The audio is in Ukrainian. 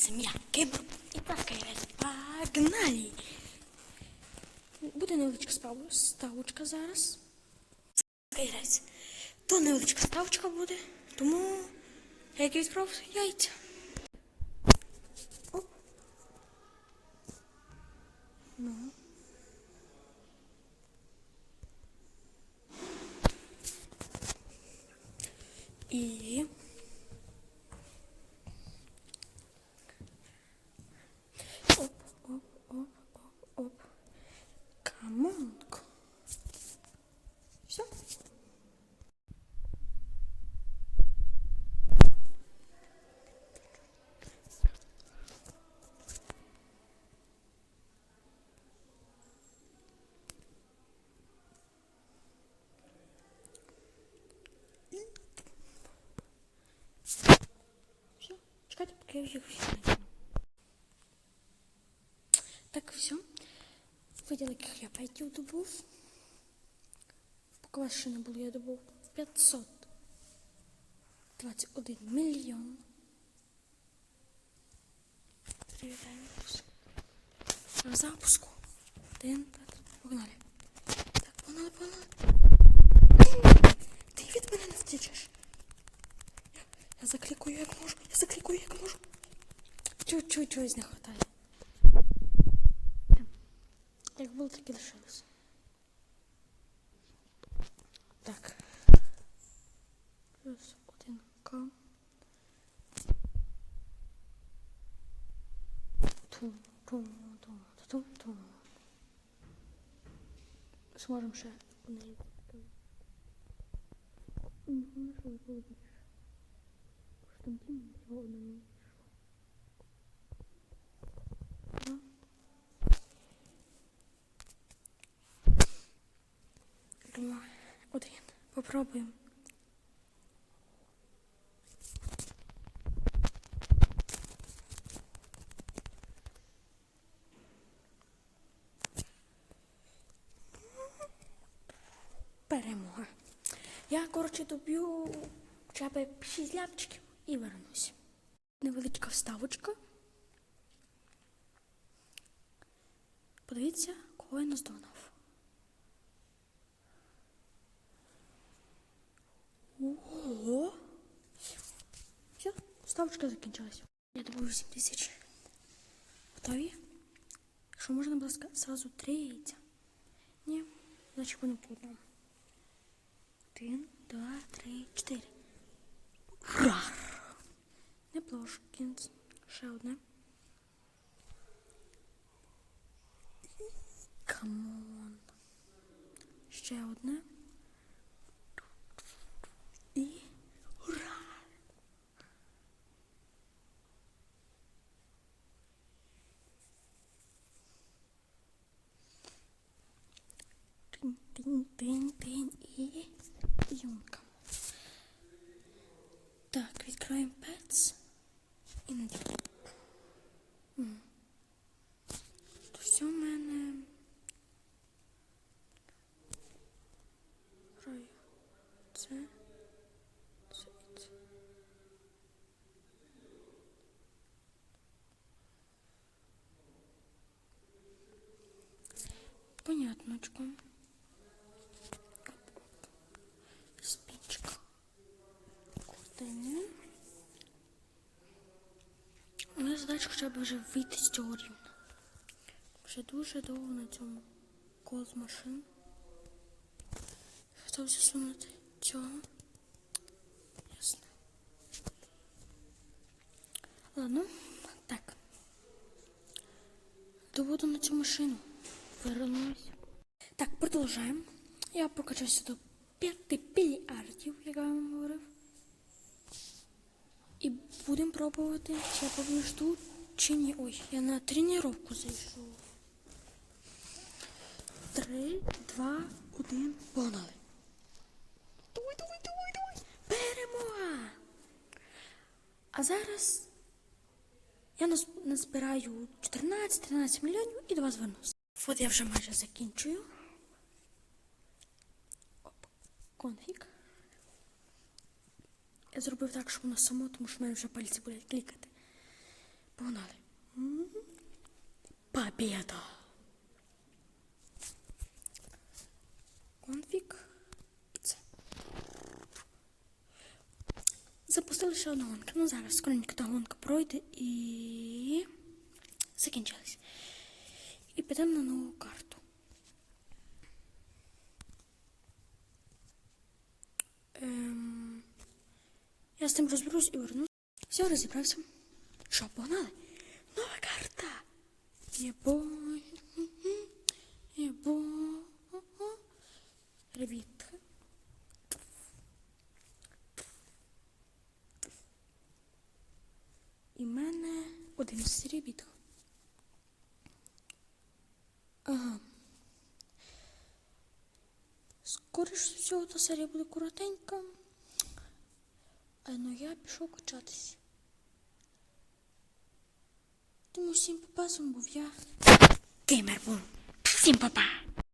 земля, кибр. І так, погнали. Буде невеличка ставочка зараз. Кайрець. То невеличка ставочка буде, тому я як відправ яйця. Оп. Ну. І оп, оп, оп, оп, оп. Камонко. Все. Все. Чекайте, поки я. Так, все. Виділи, яких я п'ятів добув. Поки вас ще не було, я добув 521 мільйон. Привітаємо запуск. Запуску. Один, два, три. Погнали. Так, погнали, погнали. Ти від мене не втічеш. Я, я заклікую як можу. Я заклікую як можу. Чуть-чуть чогось не хватає. Як було, так і лишилось. Так. Плюс один К. Тум, тум, тум, тум, тум. Зможемо ще у неї. Головне, що було більше. Що там тім, цього одного Два, один. Попробуємо. Перемога. Я, коротше, доб'ю хоча б 6 ляпчиків і вернусь. Невеличка вставочка. Подивіться, кого я наздогнав. Ого! Все, ставочка закінчилась. Я добув 8 тисяч. Готові? Якщо можна, будь сразу три яйця. Ні, значить будемо по. Один, два, три, чотири. Ура! Неплошкінс. Ще одне. Камон. Ще одне. І ура! Тинь, тинь, тинь, і юнка. Так, відкриваємо пец і надіваємо. То все в мене. Граю. Це. Це. Мене хоча б вже вийти з цього рівня. Вже дуже довго на цьому кол з машин. Хотів засунути цього. Ясно. Ладно, так. Доводу на цю машину. Вернусь. Так, продовжаємо. Я прокачався до 5 мільярдів, як я вам говорив. Будемо пробувати, я побіж тут, чи ні. Ой, я на тренування зайшов. Три, два, один, погнали. Давай, давай, давай, давай. Перемога! А зараз я назбираю 14-13 мільйонів і до вас вернусь. От я вже майже закінчую. Оп. Конфіг. Я зробив так, щоб воно само, тому що в мене вже пальці будуть клікати. Погнали. Побіда. Конфік. Це. Запустили ще одну гонку. Ну зараз скоренько та гонка пройде і закінчилась. І підемо на нову карту. З тим розберусь і вернусь. Все, розібрався. Що, погнали? Нова карта. Єбо. Єбо. Ребітка. І мене 11 ребіток. Ага. Скоріше всього, та серія буде коротенька. А ну я пішов качатись. Тому всім попасом був я. Геймер був. Всім папа.